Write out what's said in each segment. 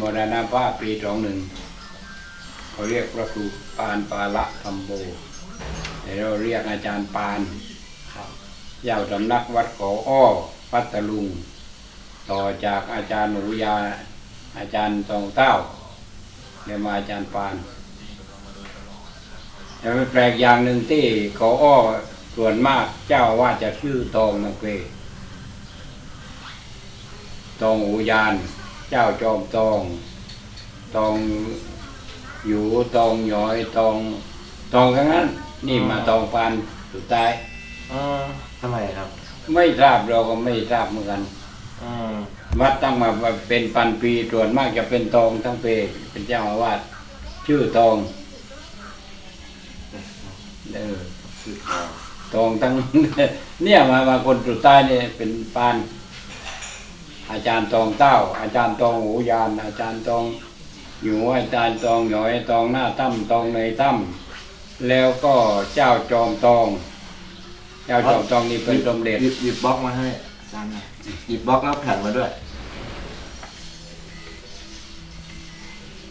มรณภาพปีสองหนึ่งเขาเรียกพระครูปานปาละธรรมโบแต่เราเรียกอาจารย์ปานครับเจ้าสำนักวัดขออ้อพัทลุง ต่อจากอาจารย์หนูยา อาจารย์ตองเต้าเรียกมาอาจารย์ปานแต่ไม่แปลกอย่างหนึ่งที่ขออ้อส่วนมากเจ้าอาว่าสจะชื่อตองนักเวตองหูยาน เจ้าจอมตองตองอยู่ตองหยอยตองตองทั้งนั้น นี่มาตองปานสุดท้าย อืมทำไมครับ ไม่ทราบเราก็ไม่ทราบเหมือนกัน อืมวัดตั้งมาเป็นพันปีส่วนมากจะเป็นตองทั้งเปเป็นเจ้าอาวาสชื่อตองเออคือเราตองทั้ง เนี่ยมามาคนสุดท้ายเนี่ยเป็นปาน อาจารย์ตองเต้า อาจารย์ตองหูยาน อาจารย์ตองอยู่อาจารย์ตองหยอยตองหน้าถ้ำตองในถ้ำแล้วก็เจ้าจอมตอง เจ้าจอมตองนี่เป็นสมเด็จหยิบหยิบบล็อกมาให้อาจารย์หน่อยหยิบบล็อกแล้วแผ่นมาด้วย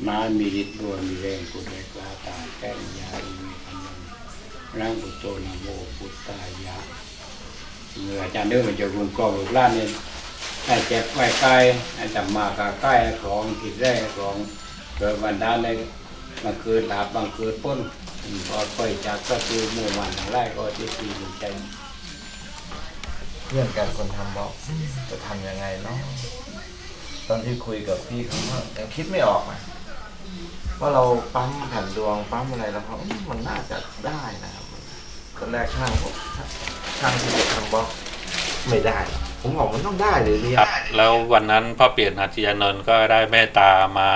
ม้ามีฤทธิ์บัวมีแรงกุดแรงกล้าตาแก้มยาอีมีพันยังร่างปุตโตนะโมพุทธายะเมื่ออาจารย์เดินมาจากกรุงกรอบลูกหล้านเนี่ย ให้เจ็บไว้ใกล้ให้จับมากาใกล้ของกิดแร่ของเกิดวันดานเลยมาคืนหลาบบางคืนพ้นพอค่อยจากก็คือมู่มันทั้งไร่ก็ที่สี่หนึ่งใจเพื่อนกันคนทำบล็อกจะทำยังไงเนาะตอนที่คุยกับพี่เขาก็ยังคิดไม่ออกนะว่าเราปั๊มแผ่นดวงปั๊มอะไรแล้วเขามมันน่าจะได้นะครับตอนแรกช่างผมช่างที่จะทำบล็อกไม่ได้ ผมบอกมันต้องได้เลยเนี่ยครับ แล้ววันนั้นพ่อเปลี่ยนอาทิยานนท์ก็ได้เมตตามา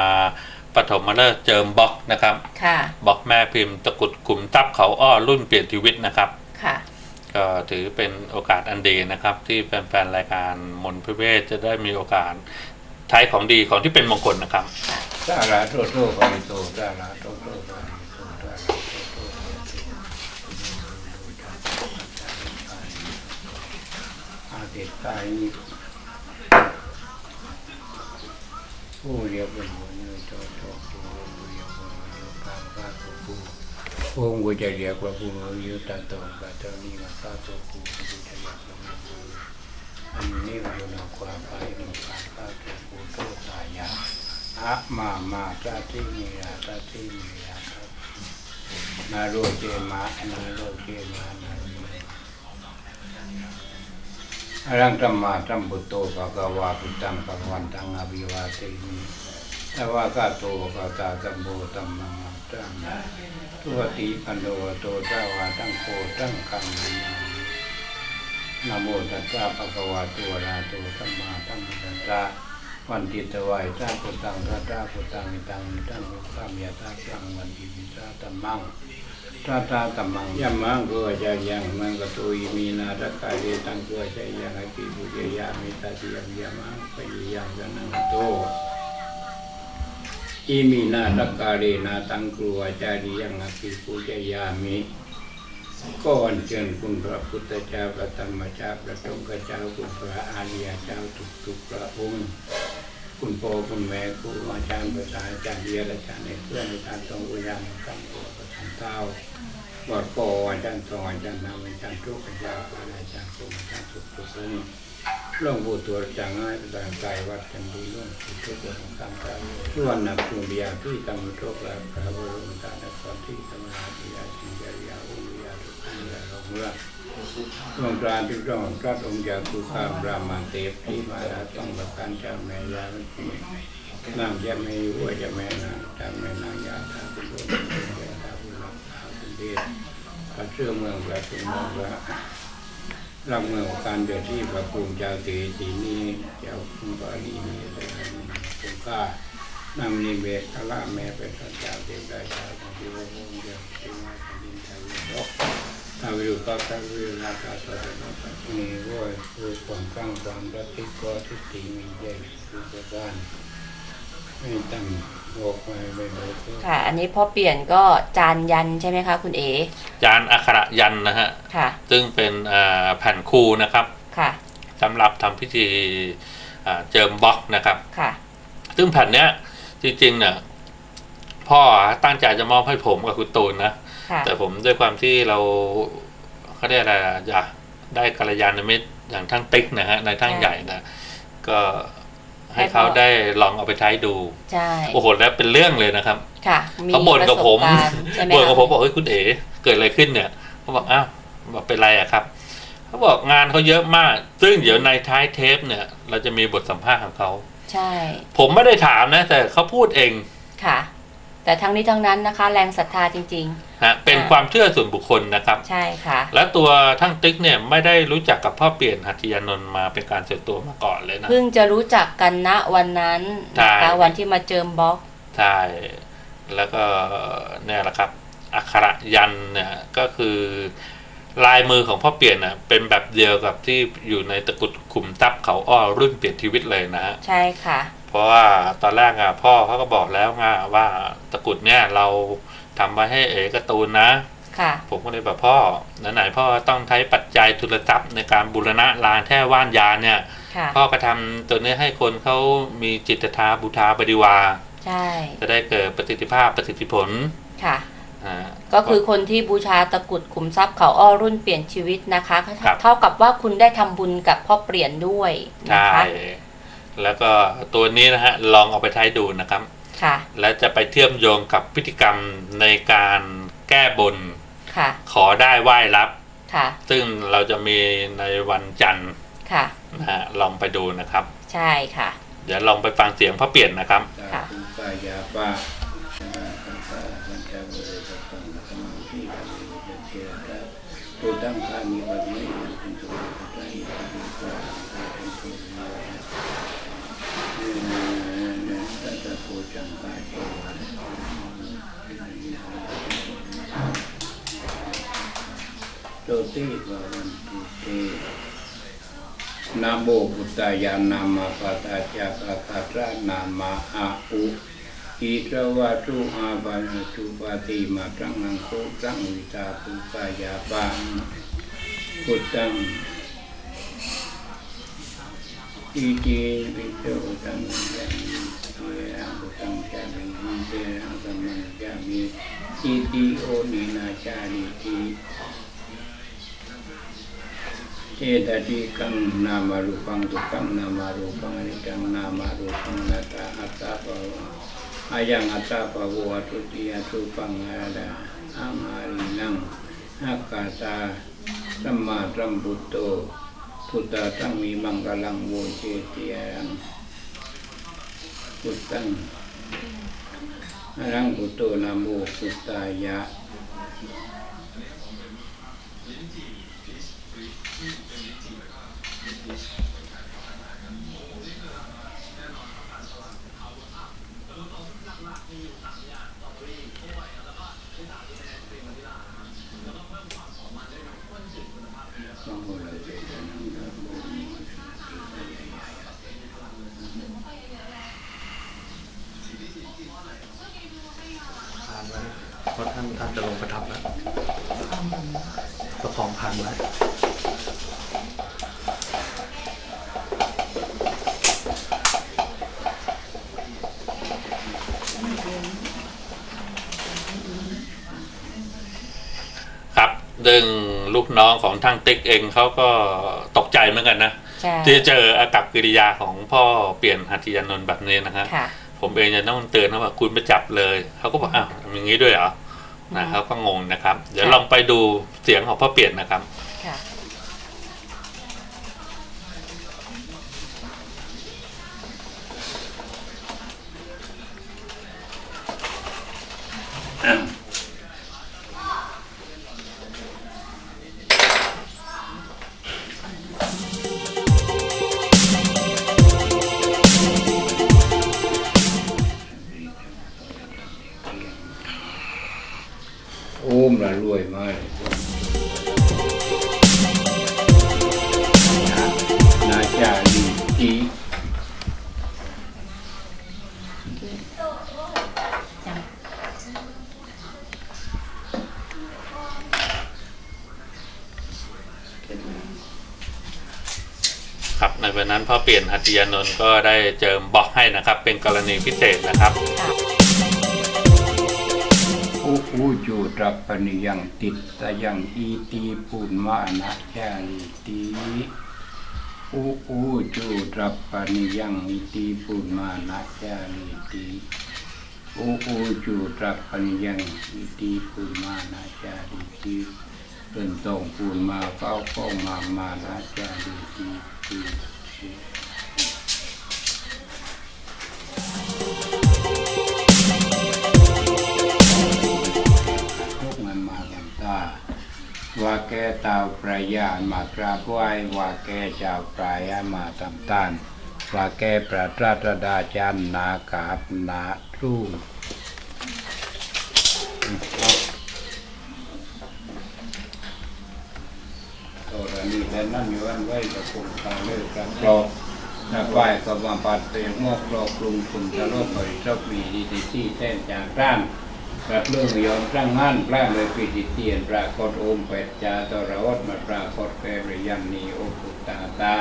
ปฐมมาเลิกษ์เจิมบล็อกนะครับค่ะบล็อกแม่พิมพ์ตะกรุดกลุ่มทับเขาอ้อรุ่นเปลี่ยนชีวิตนะครับค่ะก็ถือเป็นโอกาสอันดีนะครับ ที่แฟนๆรายการมนต์พิเวศจะได้มีโอกาสใช้ของดีของที่เป็นมงคลนะครับ สาราโตโตภริโตสาราโตโต เดตกายนี้ผู้เรียกเป็นหัวเนื้อโตโตผู้เรียกว่าโยกามกาโตผู้ผู้กูจะเรียกว่าผู้ยุตตโตกาโตนิมาคาโตผู้กูจะเรียกว่าผู้อันนี้ว่าอยู่ในความไปหนึ่งการกาโตผู้โตตายาอะมามาตาทิมียาตาทิมียารับนาโรเจมานาโรเจมานาโร อรังตัมมาตัมปุตโตภะคะวาพุทธังภะวันตังอภิวาเทมิสวากาโตภะตาตัมโมตัมมังอัตตังทุวติปันโนโตสาวาตั้งโคตั้งคัมมินานโมตัสสะภะคะวะโตอะระหะโตสัมมาสัมพุทธัสสะวันติตวายตาพุตังตาตาพุตังมิตังตังพุตังยะตาสังวันติมิตาตัมมัง ตาตาตัมมังยัมมังกุอาจายังมังกตุยมีนาตะกาเรตังกุอาจายังอภิปุเยยามิตาติยังยัมมังปะยังสนังโตอิมีนาตะกาเรนาตังกุอาจาริยังอภิปุเยยามิก็อัญเชิญคุณพระพุทธเจ้าพระธรรมเจ้าพระสงฆ์เจ้าคุณพระอาริยเจ้าทุกทุกพระองค์คุณพ่อคุณแม่ครูอาจารย์ภาษาอาจารย์เรียนอาจารย์ในเพื่อนอาจารย์ตรงอุยามกันโอประธาน เท้าบอดปออาจารย์ตองอาจารย์นำอาจารย์ทุกอาจารย์อาจารย์ครูอาจารย์ทุกทุกๆองค์หลวงปู่ตัวจางง่ายต่างกายวัดจันดีหลวงปู่ทุกคนต่างกายส่วันนักภูมิยาที่ตังมุทกและพระบรมศาสดาที่ธรรมราชิยาสิงจยาอุริยาทุกข์ยาลงเมื่อดวงกลาที่ร้องพระองค์จากกุคามรามาเตปที่มาราต้องประกันเจ้าแม่ยาวิจินางจะไม่วัวจะแม่นางจางแม่นางยาทาคุณโด ษาคุณเดชพรเชื่อเมืองพระสุนทรพระรักเมืองการเดือดที่พระภูมิเจ้าเตจีนี้เจ้าคุณปาลีมีเลยคุณค่านำนิเวศคละแม่เป็นพระเจ้าเทวดาชาวของที่ว่าพระองค์เจ้าที่มาแผ่นดินไทยยกถ้าวิวก็ถ้าวิวราคาตัวเดียวกันมีว่าคือความกลางความรักที่ก็ที่ตีมีใหญ่คือประการไม่ตั้ง บอกไปไปเลยก็ค่ะ อันนี้พ่อเปลี่ยนก็จานยันใช่ไหมคะคุณเอ๋จานอักขระยันต์นะฮะค่ะ ซึ่งเป็นอ่าแผ่นคูนะครับค่ะสำหรับทำพิธีอ่าเจิมบล็อกนะครับค่ะ ซึ่งแผ่นเนี้ยจริงๆเนี่ยพ่อตั้งใจจะมอบให้ผมกับคุณตูนนะค่ะแต่ผมด้วยความที่เราเขาเรียกอะไรอะอยากได้กัลยาณมิตรอย่างทั้งติ๊กนะฮะในทั้งใช่ใหญ่นะก็ ให้ให้เขาพ่อได้ลองเอาไปใช้ดูใช่โอ้โหแล้วเป็นเรื่องเลยนะครับ ค่ะมีเขาบ่นกับผมประสการณ์ใช่ไหมบ่นกับคะผมบอกเฮ้ยคุณเอ๋เกิดอะไรขึ้นเนี่ยเขาบอกอ้าวบอกเป็นไรอะครับเขาบอกงานเขาเยอะมาก ซึ่งเดี๋ยวในท้ายเทปเนี่ย เราจะมีบทสัมภาษณ์ของเขาใช่ ผมไม่ได้ถามนะ แต่เขาพูดเองค่ะ แต่ทั้งนี้ทั้งนั้นนะคะ แรงศรัทธาจริง ฮะเป็นค่ะความเชื่อส่วนบุคคลนะครับๆใช่ค่ะ และตัวทั้งติ๊กเนี่ยไม่ได้รู้จักกับพ่อเปลี่ยนหัตถยานนท์มาเป็นการส่วนตัวมาก่อนเลยนะ เพิ่งจะรู้จักกันณวันนั้นนะคะใช่วันที่มาเจิมบล็อก ใช่ แล้วก็เนี่ยแหละครับ อักขระยันต์เนี่ยก็คือลายมือของพ่อเปลี่ยนน่ะเป็นแบบเดียวกับที่อยู่ในตะกรุดขุมทรัพย์เขาอ้อรุ่นเปลี่ยนชีวิตเลยนะฮะใช่ค่ะ เพราะว่าตอนแรกอะพ่อเขาก็บอกแล้วไงว่าตะกรุดเนี่ยเรา ทำไว้ให้เอกการ์ตูนนะ ค่ะ ผมก็เลยบอกพ่อไหนๆพ่อต้องใช้ปัจจัยทุนทรัพย์ในการบูรณะลานแท่ว่านยาเนี่ย ค่ะ พ่อก็ทำตัวนี้ให้คนเขามีจิตศรัทธาบูชาบริวารใช่ จะได้เกิดประสิทธิภาพประสิทธิผลค่ะ อ่า ก็คือคนที่บูชาตะกรุดขุมทรัพย์เขาอ้อรุ่นเปลี่ยนชีวิตนะคะครับ เท่ากับว่าคุณได้ทำบุญกับพ่อเปลี่ยนด้วยนะใช่คะ แล้วก็ตัวนี้นะฮะลองเอาไปใช้ดูนะครับ ค่ะ และจะไปเชื่อมโยงกับพฤติกรรมในการแก้บน ค่ะ ขอได้ไหว้รับ ค่ะ ซึ่งเราจะมีในวันจันทร์ค่ะนะฮะลองไปดูนะครับ ใช่ค่ะ เดี๋ยวลองไปฟังเสียงพ่อเปลี่ยนนะครับ ค่ะตุกายาปะสังฆาสัญจาบุเรตตังสมาธิยามิจัเจตะตุตังคามิวัตมิยั โตติวาวันตุเตนะโมพุทธายานามาปตาจากาคาตรานามาอาอุอิตวะตุอาบานะตุปาติมาตรังนังโคตรังวิตาปุกายาปังพุทธังอิจิปิโตตังยามิเยรังพุทธังจามิหิเตรังสัมมัญจามิอิติโอนินาจาริติ เอตติกังนามารูปังทุกังนามารูปังอนิจจังนามารูปังนาตาอัตตาปะวะอายังอัตตาปะวะทุติยทุปังอาดาอังอารินังอักขตาสัมมาสัมพุทโตพุทธะตังมีมังกลังโวเจติยังพุทธังอรังพุทโตนะโมพุทธายะ เพราะท่านท่านจะลงประทับแล้วประคองพันไว้ ครับดึงลูก น้องของทางติ๊กเองเขาก็ตกใจเหมือนกันนะใช่ที่เจออากับกิริยาของพ่อเปลี่ยนหัตถยานนท์แบบนี้นะฮะค่ะผมเองจะต้องเตือนนะว่าคุณไปจับเลยเขาก็บอกอ้าวมีอย่างนี้ด้วยเหรอนะเขาก็งงนะครับ เดี๋ยวค่ะลองไปดูเสียงของพ่อเปลี่ยนนะครับ ตถยานนท์ก็ได้เจิมบล็อกให้นะครับ เป็นกรณีพิเศษนะครับอุอูจูตรัปปนิยังติดตยังอีตีปุณมานะจาริตีอุอูจูตรัปปนิยังอีตีปุณมานะจาริตีอุอูจูตรัปปนิยังอีตีปุณมานะจาริตีเป็นตรงปูนมาเฝ้าเข้ามามานะจาริตีตี ว่าแกเตาประยานมากราบไหว้ว่าแกเจ้าปลายมาตำตานว่าแก่ประตราตดาจันนากาบนาทุ่งโตรณีแต่นั่นอยู่อันไว้กับคุณตาเลิกกันกรอบนักไหว้ก็มาปัดเตะงอกรอกรุงคุณทะลุไปชอบมีดีที่ที่แท้จากร้าน ระเรื่องยอมตั้งมั่นพระเลยปิติเตียนปรากฏโอมเป็ดจาตระวดมาปรากฏแกรยันนีโอปุตตาตา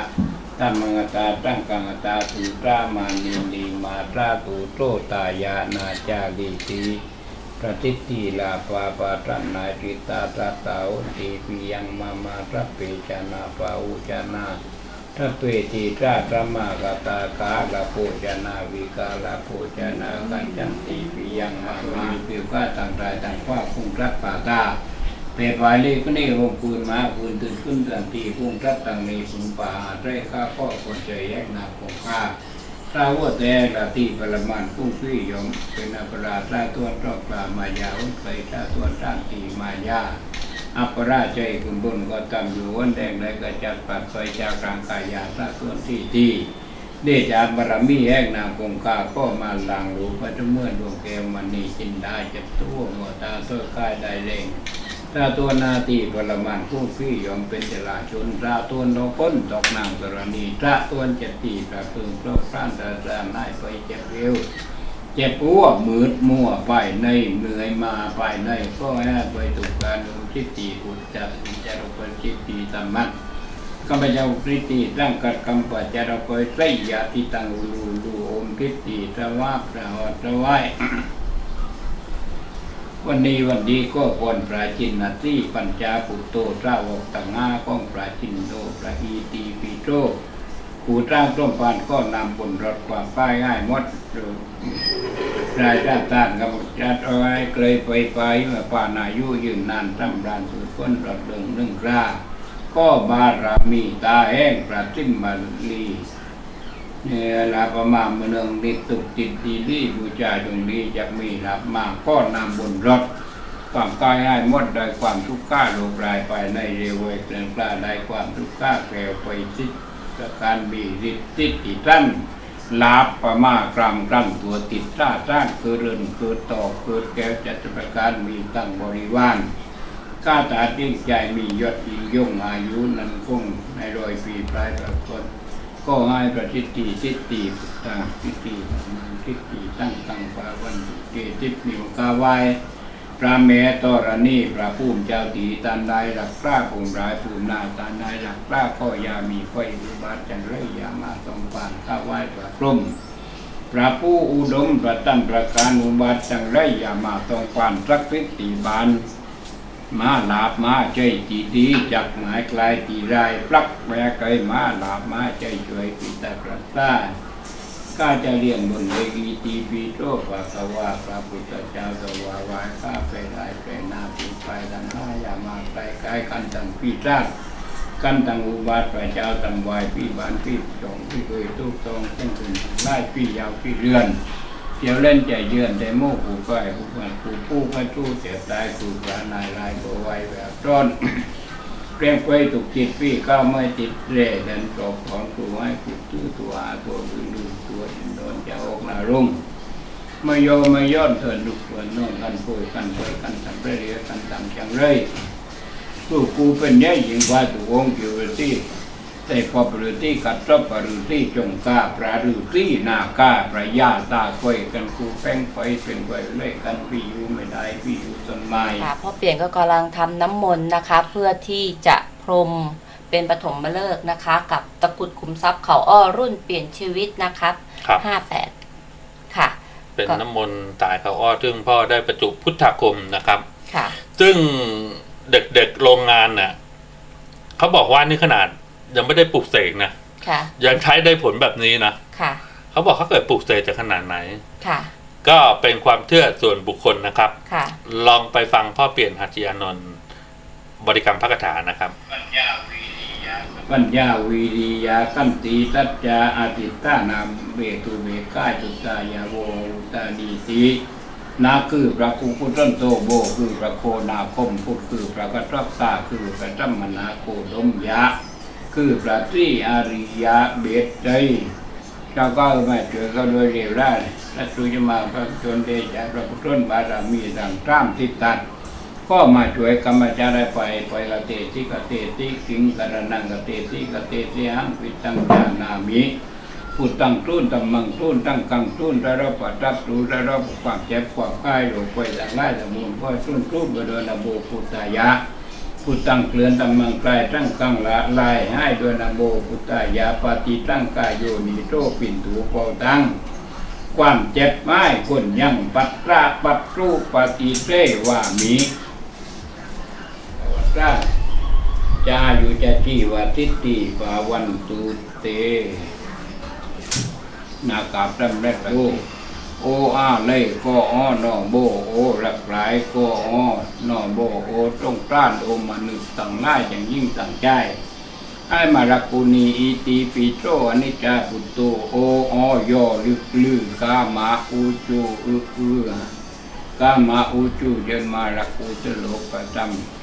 ตั้งมังตาตั้งกังตาตูตรามานินดีมาตราตูโตตายานาจาลีตีประทิตติลาปาปาตันนาจิตาตาตาอุติปิยังมามาตระเปจานาปาอุจานา ทัตเวติตราตรมากตาคาลาโพจนาวิกาลาโพจนากัญจันติปิยังมามาปิวกาต่างรายต่างว่าคุงรักป่าตาเปรตวายเลก็นี่วงคูณมาคูณตื่นขึ้นตันทีคุงรักต่างมีสุงป่าไรข้าข้อคนใจแยกนาคงข้าถ้าว่าแต่ละที่ปรมันพุ่งพี่ยมเป็นอัปราถ้าตัวรอบปลามายาอุไปถ้าตัวท่านตีมายา อัปราชใจคุณบุญก็ตำอยู่วันแดงเลยก็จัดปัดไฟจากกลางกายาพระส่วนที่ที่เดชาบารมีแห่งนางคงคาก็มาหลังหลูพระเจ้าเมื่อดวงแก้วมันนีจินได้เจ็บตัวหัวตาโซ่ค่ายได้เล่งถ้าตัวนาตีปรมันผู้ฟี่ยอมเป็นจลาชนถ้าตัวนก้นตกนางกรณีถ้าตัวเจตีประพึงเพราะพระตาตาได้ไปเจ็บเร็ว เจ็บปัวมืดมั่วไปในเหนื่อยมาไปในก็ให้ไปถูกการดูทิฏฐิอุจจาระจารปทิฏฐิธรรมะข้าพเจ้าทิฏฐิร่างกัดคำปัจารปไตรยาติตังลูลูอมทิฏฐิตะวาพระวัตไว้วันนี้วันดีก็ควรปราจินนาที่ปัญจาปุตโตตราวกตังงาของปราจินโตปราอีตีปีโต ผู้จ้างต้มปานก็นำบนรถความป้ายง่ายมดรายด้านต่างกับจัดเอาไว้เคยไปไปมื่อป่านายุยืนนานตั้งรานสุดพ้นรถเดิงเรื่งกล้า ก็บารมีตาแห้งประทิมมาลีเนี่ยลาประมาณเมืองนิตุกจิตดีดีบูชาดวงดีจะมีรับมาก็นำบนรถความกายให้หมดได้ความทุกข์ก้าโลกรายไปในเรวเวเกลงกล้าได้ความทุกข์ก้าแปลไปสิ การบีริตติดติตั้นลาบประมากรำกรำตัวติดท่าท่านคือเรือนคือตอกคือแก้วจัตประการมีตั้งบริวารข้าตาดิ้งใจมียศยิ่งยงอายุนันคงในรอยปีปลายประกฏก็ให้ประทิตติทิตติพุทธาทิตติทิตติตั้งตั้งปาวันเกติปิวกาวาย ระแม่ตรณีพระภูมิเจ้าตีตันใดหลักกล้าภูมิรายภูมินาตันใดหลักกล้าก็ยามีไฟอุบาทจันไรยามาตองปานข้าไหว้พระพรหมพระผู้อุดมประตันประการอุบาทจังไรยามาตองปานสักพิตีบานมาลาบมาใจจีดีจักหมายกลายตีรปลักแวกไกมาลาบมาใจช่วยปิตากระตา ข้าจะเรียนบนเวกีตีปีโตภะคะวาพระพุทธเจ้าสวาวายข้าไปหลายไปนาปีไปดังห้าอย่ามาไกลไกลกันตังพี่ราชกันตังอุบาทพระเจ้าตังวายพี่บ้านพี่จงพี่เคยทุกตรงเส้นถึงไล่พี่ยาวพี่เรือนเที่ยวเล่นใจเยือนแต่โม่ผูก้อยผูกันผูผู้พระทูเสียตายผูพระนายลายโบไว้แบบต้นเรียงไปถูกจิตพี่ก้าไม่ติดเร่ดันตกของตัวให้ผูกตื้อตัวตัวลือลือ วอินโดนจะออกนารุ่งม่โยม่ย้อนเถิดลุกเถิดโน่นกันป่วยกันป่วยกันทำเรื่อยกันทำจังไรผู้กูเป็นแย่หญิงว่าตัววงกิวที่แต่พอปรือที่กัดรบปรือที่จงกาปรารือที่นากาประยาตาควยกันกูแป้งไฟเป็นไฟเล่กันพี่อยู่ไม่ได้พี่อยู่ต้นไม้ค่ะพ่อเปลี่ยนก็กำลังทำน้ำมนต์นะคะ เพื่อที่จะพรม เป็นปฐมฤกษ์นะคะ กับตะกรุดขุมทรัพย์เขาอ้อรุ่นเปลี่ยนชีวิตนะครับครับ ห้าแปดค่ะ เป็นก็น้ำมนต์ตายเขาอ้อซึ่งพ่อได้ประจุพุทธาคมนะครับ ค่ะ ซึ่งเด็กๆโรงงานน่ะเขาบอกว่านี่ขนาดยังไม่ได้ปลูกเสกนะค่ะ ยังใช้ได้ผลแบบนี้นะค่ะ เขาบอกเขาเกิดปลูกเสกจะขนาดไหน ค่ะ ก็เป็นความเชื่อส่วนบุคคลนะครับ ค่ะ ลองไปฟังพ่อเปลี่ยนหัตถยานนท์บริกรรมพระคาถานะครับ ปัญญาวี ปัญญาวิริยาคันติตัจจาอาติตานามเบตุเบกาจุตายาโวตาดีตินาคือพระคุพุทธโตโบคือพระโคนาคมพุทธคือพระกัตรักษาคือพระจัมมนาโคดมยะ คือพระตรีอาริยะเบตใจเจ้าก็มาเจอเขาโดยเร็วได้และสุจะมาพระชนเดชะพระพุทธบารมีดังกล้ามทิตัด ก็มาช่วยกรรมจารไปไปกเตติกเตติกิงกระนังกเตติกเตติหังปิตังจานามิพุทธังตุ้นตัมมังตุ้นตั้งกังตุ้นได้รับปัรับรู้ได้รับความเจ็บความไข้หลงไปอย่างไรสมุนก็ตุ้นตุ้นบดนโบพุทธายะพุทธังเกลือนตัมมังกลายตั้งกังละลายให้ด้วยนโมพุทธายะปฏิตั้งกายโยนิโตปินถูเปาตั้งความเจ็บไม้คนยังปัตราปัตรูปฏิเสว่ามี ราจาอยู่จะจีวทิฏฐิภาวันตุเต นากาบดำแรกโอโออาเลยก็อ้อนอโบโอหลักหลายก็อ้อนอโบโอตรงต้านโอมนุษย์ต่างหน้าอย่างยิ่งต่างใจให้มารักุณีอีตีปีโตอนิจจาปุตโตโอออยอลึกลือกามาอูจูอึอือกามาอูจูเดินมารักกูจะโลกประจำ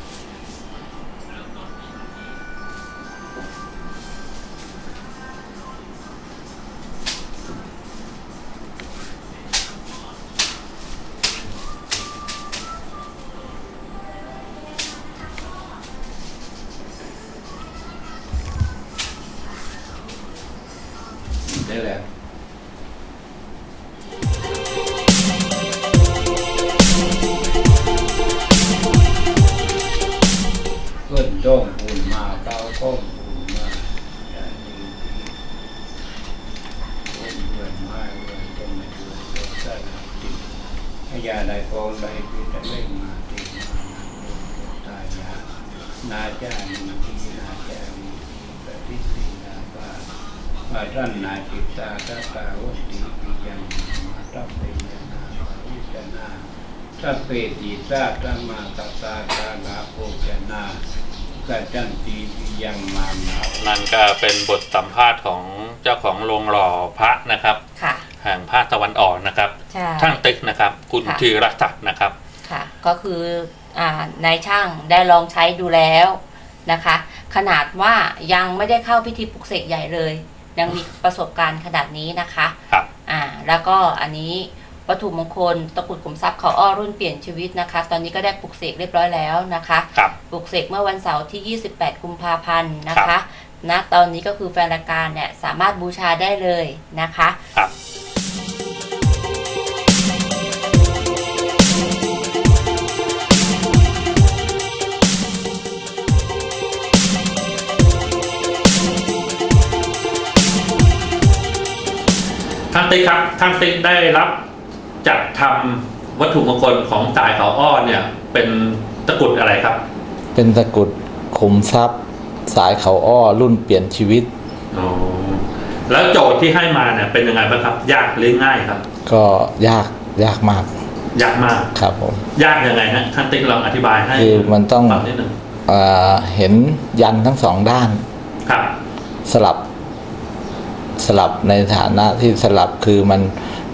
ขึ้นจ้องปูนมาเก้าก้องปูนมาอย่าดีดีคนเกินมาเกินจนไม่ดูตัวใส่จิตให้ยาได้กองได้พิจารณามาติดมาตายานาจามีทีนาจามีทีปฏิสีนาบามาท่านนาจิตตาตาตาวติปิยังมาตัพเพยนาวิจนาสัพเพติสาตมาตตาตาลาโภชนา กัจจันติปิยังมานานั่นก็เป็นบทสัมภาษณ์ของเจ้าของโรงหล่อพระนะครับ ค่ะ แห่งภาคตะวันออกนะครับ ใช่ ช่างติ๊กนะครับ คุณค่ะ ธีรศักดิ์นะครับ ค่ะ ก็คืออ่านายช่างได้ลองใช้ดูแล้วนะคะ ขนาดว่ายังไม่ได้เข้าพิธีปลุกเสกใหญ่เลย ยังมีประสบการณ์ขนาดนี้นะคะครับ อ่า แล้วก็อันนี้ วัตถุมงคลตะกรุดขุมทรัพย์เขาอ้อรุ่นเปลี่ยนชีวิตนะคะ ตอนนี้ก็ได้ปลุกเสกเรียบร้อยแล้วนะคะครับปลุกเสกเมื่อวันเสาร์ที่ 28 กุมภาพันธ์นะครัคะบณตอนนี้ก็คือแฟนรายการเนี่ยสามารถบูชาได้เลยนะคะครับท่านติ๊กครับท่านติ๊กได้รับ จัดทำวัตถุมงคลของจ่ายเขาอ้อเนี่ย เป็นตะกรุดอะไรครับ เป็นตะกรุดขุมทรัพย์ สายเขาอ้อรุ่นเปลี่ยนชีวิต อ๋อ แล้วโจทย์ที่ให้มาเนี่ยเป็นยังไงบ้างครับ ยากหรือง่ายครับ ก็ยากยากมากยากมาก ครับผม ยากยังไงฮะท่านติ๊กลองอธิบายให้คือมันต้อง ฟังนิดหนึ่งเออเห็นยันทั้งสองด้าน ครับ สลับ สลับในฐานะที่สลับคือมัน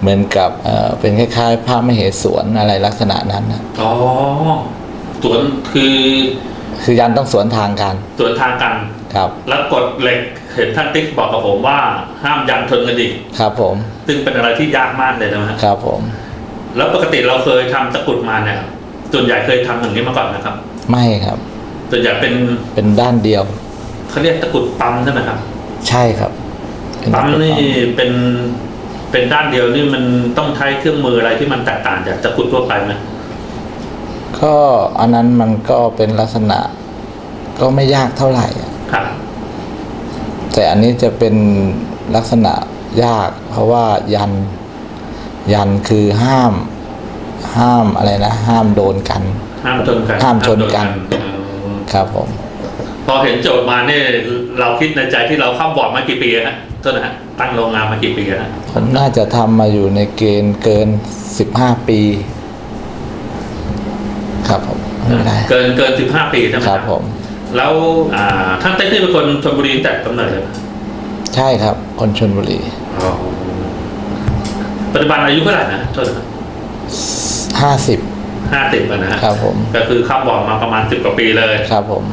เหมือนกับเอ่อเป็นคล้ายๆภาพมเหสวนอะไรลักษณะนั้นนะอ๋อสวนคือคือยันต้องสวนทางกันสวนทางกัน ครับ แล้วกฎเหล็กเห็นท่านติ๊กบอกกับผมว่าห้ามยันชนกันอีกครับผมซึ่งเป็นอะไรที่ยากมากเลยนะฮะครับผม แล้วปกติเราเคยทำตะกรุดมาเนี่ยส่วนใหญ่เคยทำอย่างนี้มาก่อนนะครับ ไม่ครับ ส่วนใหญ่เป็นเป็นด้านเดียว เขาเรียกตะกรุดปั๊มใช่ไหมครับ ใช่ครับเป็นปั๊มตะกรุดนี่เป็น เป็นด้านเดียวนี่มันต้องใช้เครื่องมืออะไรที่มันแตกต่างจากตะกรุดทั่วไปไหมก็อันนั้นมันก็เป็นลักษณะก็ไม่ยากเท่าไหร่อะครับ แต่อันนี้จะเป็นลักษณะยาก เพราะว่ายันยันคือห้าม ห้ามอะไรนะ ห้ามโดนกัน ห้ามชนกันห้ามชนกันอืมครับผม พอเห็นโจทย์มาเนี่ยเราคิดในใจที่เราเข้าบอร์ดมากี่ปีฮะ โทษนะฮะตั้งโรงงานมากี่ปีฮะผมน่าจะทำมาอยู่ในเกณฑ์เกินสิบห้าปี ครับผมไม่ได้เกินเกินสิบห้าปีใช่ไหมครับผม แล้วอ่าท่านเต้นี่เป็นคนชลบุรีตั้งแต่กำเนิดเลยไหมใช่ครับ คนชนบุรีปัจจุบันอายุเท่าไหร่นะโทษนะห้าสิบห้าสิบนะฮะครับผม ก็คือเข้าบอร์ดมาประมาณสิบกว่าปีเลย ครับผม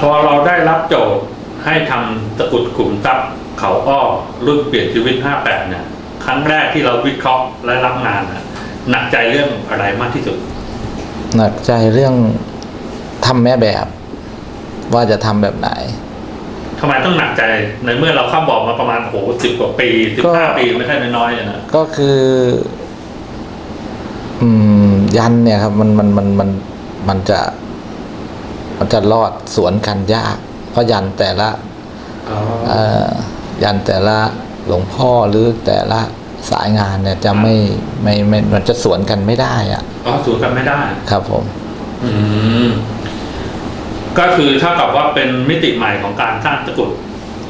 พอเราได้รับโจทย์ให้ทำตะกรุดขุมทรัพย์ เขาอ้อรุ่นเปลี่ยนชีวิต 58 เนี่ย ครั้งแรกที่เราวิเคราะห์และรับงานน่ะหนักใจเรื่องอะไรมากที่สุด หนักใจเรื่องทำแม่แบบ ว่าจะทำแบบไหน ทำไมต้องหนักใจในเมื่อเราเข้าบอกมาประมาณโอ้โหสิบกว่าปีสิบก็ ห้าปีไม่ใช่น้อยๆอะนะก็คือ อืม ยันเนี่ยครับ มันมันมันมันมันจะ มันจะรอดสวนกันยาก เพราะยันแต่ละ เอ่อ ยันแต่ละหลวงพ่อหรือแต่ละสายงานเนี่ยจะไม่ไม่ไม่มันจะสวนกันไม่ได้อะอ๋อสูตรกันไม่ได้ ครับผม อืมก็คือเท่ากับว่าเป็นมิติใหม่ของการสร้างตะกรุด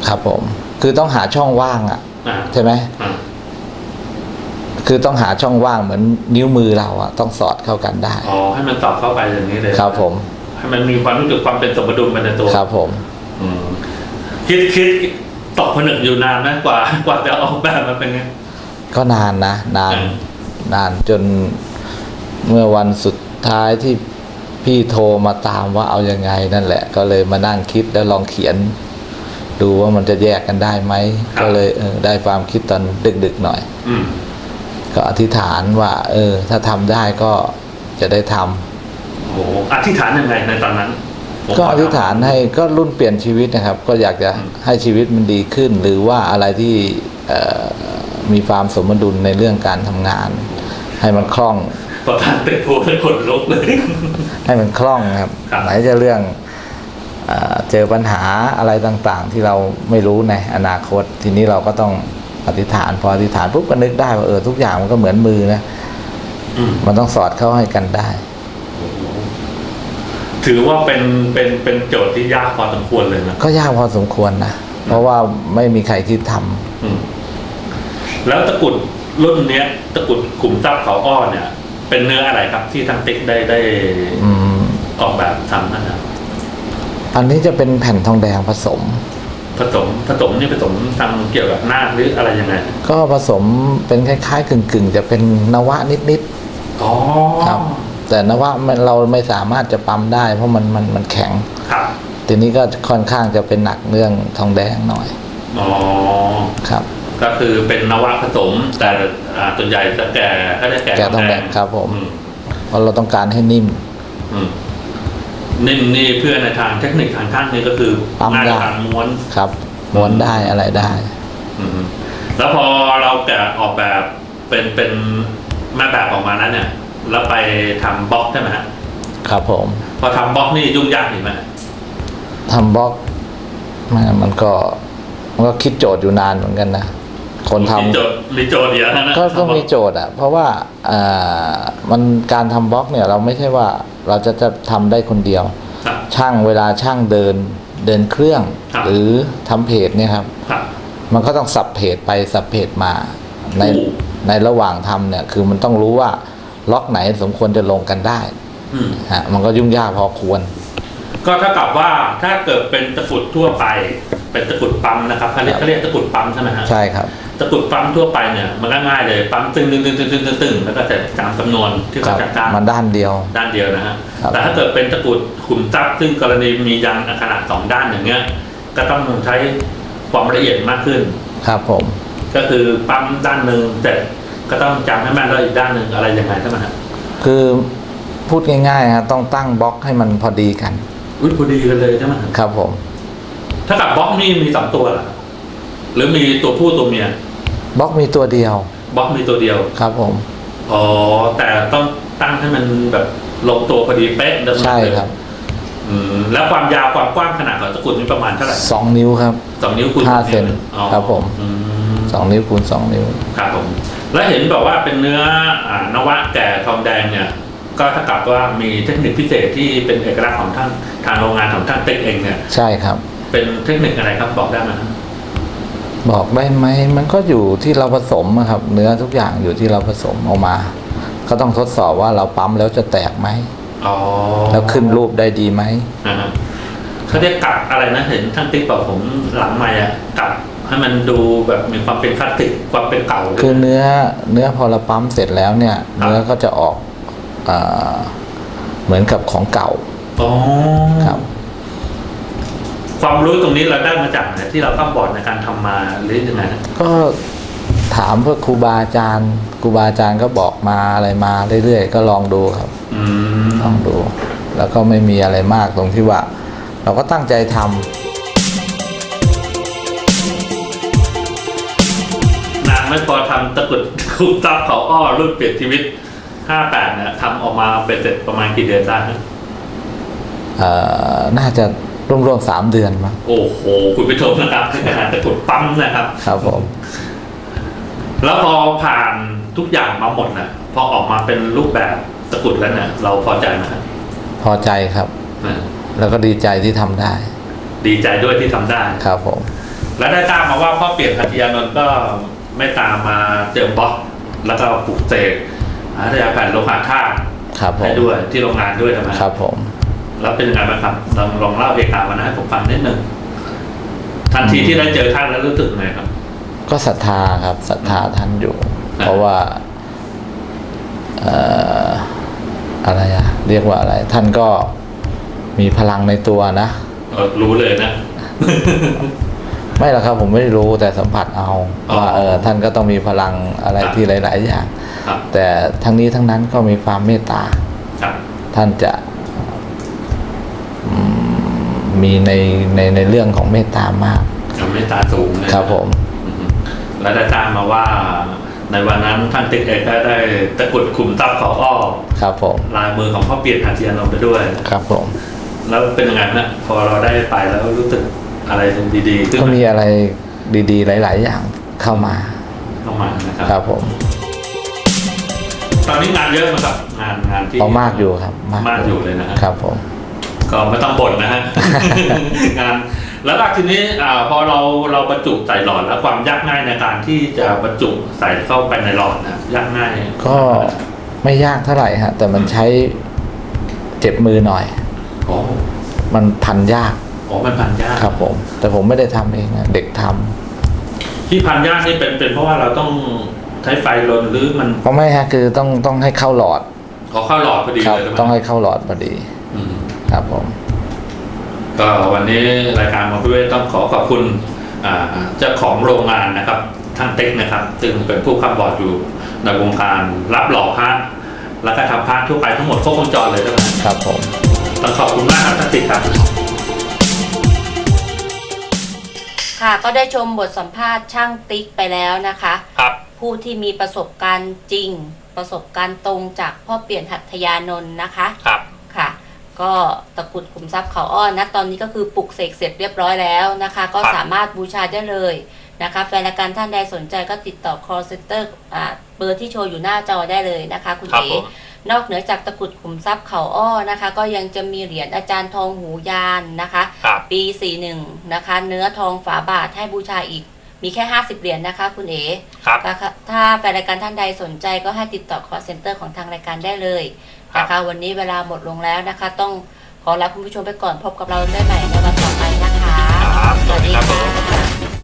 ครับผม คือต้องหาช่องว่างอะอ่าใช่ไหมอ่าคือต้องหาช่องว่างเหมือนนิ้วมือเราอะต้องสอดเข้ากันได้อ๋อให้มันต่อเข้าไปอย่างนี้เลยครับผม ให้มันมีความรู้สึกความเป็นสมดุลไปในตัวครับผมอืมคิดคิด ตกผนึกอยู่นานนะกว่ากว่าจะออกแบบมาเป็นไงก็นานนะ นานอืมนานจนเมื่อวันสุดท้ายที่พี่โทรมาตามว่าเอายังไงนั่นแหละ ก็เลยมานั่งคิดแล้วลองเขียน ดูว่ามันจะแยกกันได้ไหมก็เลยเออได้ความคิดตอนดึกๆหน่อยอืมก็อธิษฐานว่า เออ ถ้าทำได้ก็จะได้ทำโอ้โหอธิษฐานยังไงในตอนนั้นผม ก็ขอธิษฐานให้ก็รุ่นเปลี่ยนชีวิตนะครับ ก็อยากจะให้ชีวิตมันดีขึ้น หรือว่าอะไรที่เอ่อมีความสมดุลในเรื่องการทำงาน ให้มันคล่องพอท่านเตะโพแล้วขนลุกเลย ให้มันคล่องครับครับไหนจะเรื่องเอ่อเจอปัญหาอะไรต่างๆ ที่เราไม่รู้ในอนาคต ทีนี้เราก็ต้องอธิษฐาน พออธิษฐานปุ๊บก็นึกได้ว่าเออทุกอย่างมันก็เหมือนมือนะอืมมันต้องสอดเข้าให้กันได้ ถือว่าเป็นเป็นเป็นโจทย์ที่ยากพอสมควรเลยนะก็ยากพอสมควรนะ เพราะว่าไม่มีใครคิดทำอืมแล้วตะกรุดรุ่นเนี้ยตะกรุดขุมทรัพย์เขาอ้อเนี่ย เป็นเนื้ออะไรครับที่ทางติ๊กได้ได้อืมออกแบบทำนะครับอันนี้จะเป็นแผ่นทองแดงผสม ผสมผสมนี่ผสมทำเกี่ยวกับหน้าคหรืออะไรยังไงก็ผสมเป็นคล้ายๆกึ่งๆ จะเป็นนวะนิด อ๋อๆครับ แต่นวะมันเราไม่สามารถจะปั๊มได้ เพราะมันมันมันแข็งครับทีนี้ก็ค่อนข้างจะเป็นหนักเรื่องทองแดงหน่อยอ๋อครับ ก็คือเป็นนวะผสม แต่อ่าส่วนใหญ่จะแก่ก็จะแก่แก่ทองแดงครับ ผมอืเพราะเราต้องการให้นิ่มอืมนิ่มนี่เพื่อในทางเทคนิคทางข้างนี่ก็คือปั๊มง่ายได้ต่อการม้วนครับม้วนได้อะไรได้อืมแล้วพอเราแกะออกแบบเป็นเป็นแม่แบบออกมาแล้วเนี่ย แล้วไปทำบล็อกใช่ไหมฮะครับผมพอทำบล็อกนี่ยุ่งยากเห็นไหมทำบล็อกมันมันก็มันก็คิดโจทย์อยู่นานเหมือนกันนะคนทำ มีโจทย์มีโจทย์เดียวนะก็ก็ทำบล็มีโจทย์อะ เพราะว่าอ่ามันการทำบล็อกเนี่ยเราไม่ใช่ว่าเราจะจะทำได้คนเดียว ครับ ช่างเวลาช่างเดินเดินเครื่อง ครับ หรือทำเพจเนี่ยครับ ครับ มันก็ต้องสับเพจไปสับเพจมาในโอ้ในระหว่างทำเนี่ย คือมันต้องรู้ว่า ล็อกไหนสมควรจะลงกันได้อืม ฮะมันก็ยุ่งยากพอควร ก็เท่ากับว่าถ้าเกิดเป็นตะกรุดทั่วไป เป็นตะกรุดปั๊มนะครับเขาเรียกเขาเรียกตะกรุดปั๊มใช่ไหมฮะใช่ครับ ตะกรุดปั๊มทั่วไปเนี่ยมันก็ง่ายเลยปั๊มตึงตึงตึงตึงตึงตึงตึงแล้วก็จะตามจำนวนที่คเขารับจัดการ มันด้านเดียว ด้านเดียวนะฮะ ครับ แต่ถ้าเกิดเป็นตะกรุดขุมทรัพย์ซึ่งกรณีมียันขนาดสองด้านอย่างเงี้ย ก็ต้องใช้ความละเอียดมากขึ้น ครับผม ก็คือปั๊มด้านหนึ่งเสร็จ ก็ต้องจำให้แม่นแล้วอีกด้านหนึ่งอะไรยังไงใช่ไหมฮะคือพูดง่ายๆฮะต้องตั้งบล็อกให้มันพอดีกัน อุ้ยพอดีกันเลยใช่ไหมฮะครับผม ถ้ากับบล็อกนี่มีสองตัวเหรอหรือมีตัวผู้ตัวเมียบล็อกมีตัวเดียวบล็อกมีตัวเดียวครับผม อ๋อแต่ต้องตั้งให้มันแบบลงตัวพอดีเป๊ะเดิมๆใช่ครับอืมแล้วความยาวความกว้างขนาดของตะกรุดนี่ประมาณเท่าไหร่สองนิ้วครับสองนิ้วคูณห้าสองวเซนอ๋อครับผม อืม สองนิ้วคูณสองนิ้ว ครับผม แล้วเห็นบอกว่าเป็นเนื้ออ่านวะแก่ทองแดงเนี่ยก็เท่ากับว่ามีเทคนิคพิเศษที่เป็นเอกลักษณ์ของท่านทางโรงงานของท่านเต็กเองเนี่ยใช่ครับ เป็นเทคนิคอะไรครับบอกได้ไหมครับบอกได้ไหมมันก็อยู่ที่เราผสมอะครับ เนื้อทุกอย่างอยู่ที่เราผสมออกมา ก็ต้องทดสอบว่าเราปั๊มแล้วจะแตกไหมอ๋อแล้วขึ้นรูปได้ดีไหมอ่าฮะเขาเรียกกลับอะไรนะเห็นท่านติ๊กบอกผมหลังไม่อะกลับ ให้มันดูแบบมีความเป็นคลาสสิกความเป็นเก่าคือเนื้อเนื้อพอเราปั๊มเสร็จแล้วเนี่ยครับเนื้อก็จะออกเออเหมือนกับของเก่าอ๋อครับ ความรู้ตรงนี้เราได้มาจากไหนที่เราต้องบอร์ดในการทำมาหรือยังไงนะก็ถามพวกครูบาอาจารย์ครูบาอาจารย์ก็บอกมาอะไรมาเรื่อยๆก็ลองดูครับอืมลองดู แล้วก็ไม่มีอะไรมากตรงที่ว่า เราก็ตั้งใจทำ ตะกรุดคุกซับเขาอ้อรุ่นเปลี่ยนชีวิตห้าแปดเนี่ยทำออกมาเป็นเสร็จประมาณกี่เดือนได้นะเอ่อน่าจะร่วมๆสามเดือนมั้งโอ้โห คุณผู้ชมนะครับนี่ขนาดตะกรุดปั๊มนะครับ ครับผม แล้วพอผ่านทุกอย่างมาหมดนะพอออกมาเป็นรูปแบบตะกรุดแล้วเนี่ยเราพอใจไหมครับพอใจครับอ่าแล้วก็ดีใจที่ทำได้ ดีใจด้วยที่ทำได้ ครับผม และได้ทราบมาว่าพ่อเปลี่ยนพัทยานนท์ก็ ไม่ตามมาเจิมบล็อก แล้วก็ปลุกเสกอาทยาแผ่นโลหะธาตุครับผให้มด้วยที่โรงงานด้วยใช่ไหมครับผม แล้วเป็นยังไงบ้างครับลองลองเล่าเหตุการณ์วันนั้นให้ผมฟังนิดหนึ่งทันทีที่ได้เจอท่านแล้วรู้สึกไงครับ ก็ศรัทธาครับศรัทธาท่านอยู่อ่าเพราะว่าเอ่ออะไรอะเรียกว่าอะไร ท่านก็มีพลังในตัวนะเออรู้เลยนะ ไม่หรอกครับผมไม่ได้รู้แต่สัมผัสเอาอ๋อว่าเออท่านก็ต้องมีพลังอะไรครับที่หลาย ๆ อย่าง ครับ แต่ทั้งนี้ทั้งนั้นก็มีความเมตตา ครับ ท่านจะอืมมีในในในเรื่องของเมตตามากยังไม่ตาสูงเลยนะครับผมอืมและได้ทราบมาว่า ในวันนั้นท่านติ๊กเอกก็ได้ตะกรุดขุมทรัพย์เขาอ้อครับผมลายมือของพ่อเปลี่ยนหัตถยานนท์ไปด้วย ครับผม แล้วเป็นยังไงนะพอเราได้ไปแล้วรู้สึก อะไรดีๆขึ้นก็ไหมมีอะไรดีๆ หลาย ๆ อย่างเข้ามาเข้ามานะครับครับผมตอนนี้งานเยอะไหมครับงานงานที่เอามากอยู่ครับมากอยู่เลยนะฮะครับผมก็ไม่ต้องบ่นนะฮะงานแล้วก็ทีนี้อ่าพอเราเราบรรจุใส่หลอดแล้วความยากง่ายในการที่จะบรรจุใส่เข้าไปในหลอดนะยากง่าย ก็ไม่ยากเท่าไหร่ฮะแต่มันใช้เจ็บมือหน่อยโอ้มันพันยาก โอ้มันพันยากครับผม แต่ผมไม่ได้ทำเองนะเด็กทำที่พันยากนี่เป็นเป็นเพราะว่าเราต้องใช้ไฟลนหรือมันเพราะไม่ฮะคือต้องต้องให้เข้าหลอดขอเข้าหลอดพอดีครับเลยใช่ไหมต้องให้เข้าหลอดพอดีอืมครับผม ก็วันนี้รายการมาพิเวศต้องขอขอบคุณอ่าเจ้าของโรงงานนะครับท่านเต็กนะครับ ซึ่งเป็นผู้ขับบอร์ดอยู่ในวงการรับหล่อพระแล้วก็ทำพระทั่วไปทั้งหมดครบวงจรเลยใช่ไหมครับผม ต้องขอบคุณมากครับท่านติ๊กครับ ค่ะ ก็ได้ชมบทสัมภาษณ์ช่างติ๊กไปแล้วนะคะ ครับ ผู้ที่มีประสบการณ์จริง ประสบการณ์ตรงจากพ่อเปลี่ยนหัตถยานนท์นะคะ ครับ ค่ะ ก็ตะกรุดขุมทรัพย์เขาอ้อนนะตอนนี้ก็คือปลุกเสกเสร็จเรียบร้อยแล้วนะคะ ก็ครับ สามารถบูชาได้เลยนะคะแฟนรายการท่านใดสนใจก็ติดต่อ call center อ่าเบอร์ที่โชว์อยู่หน้าจอได้เลยนะคะ คุณครับเอ๋ผม นอกเหนือจากตะกรุดขุมทรัพย์เขาอ้อนะคะ ก็ยังจะมีเหรียญอาจารย์ทองหูยานนะคะ ครับปี 41 นะคะ เนื้อทองฝาบาทให้บูชาอีก มีแค่ 50 เหรียญนะคะ คุณเอ๋ครับนะคะถ้าแฟนรายการท่านใดสนใจก็ให้ติดต่อ call center ของทางรายการได้เลยครับ นะคะ วันนี้เวลาหมดลงแล้วนะคะ ต้องขอลาคุณผู้ชมไปก่อนพบกับเราได้ใหม่ในวันต่อไปนะคะ ครับสวัสดีครับผมค่ะ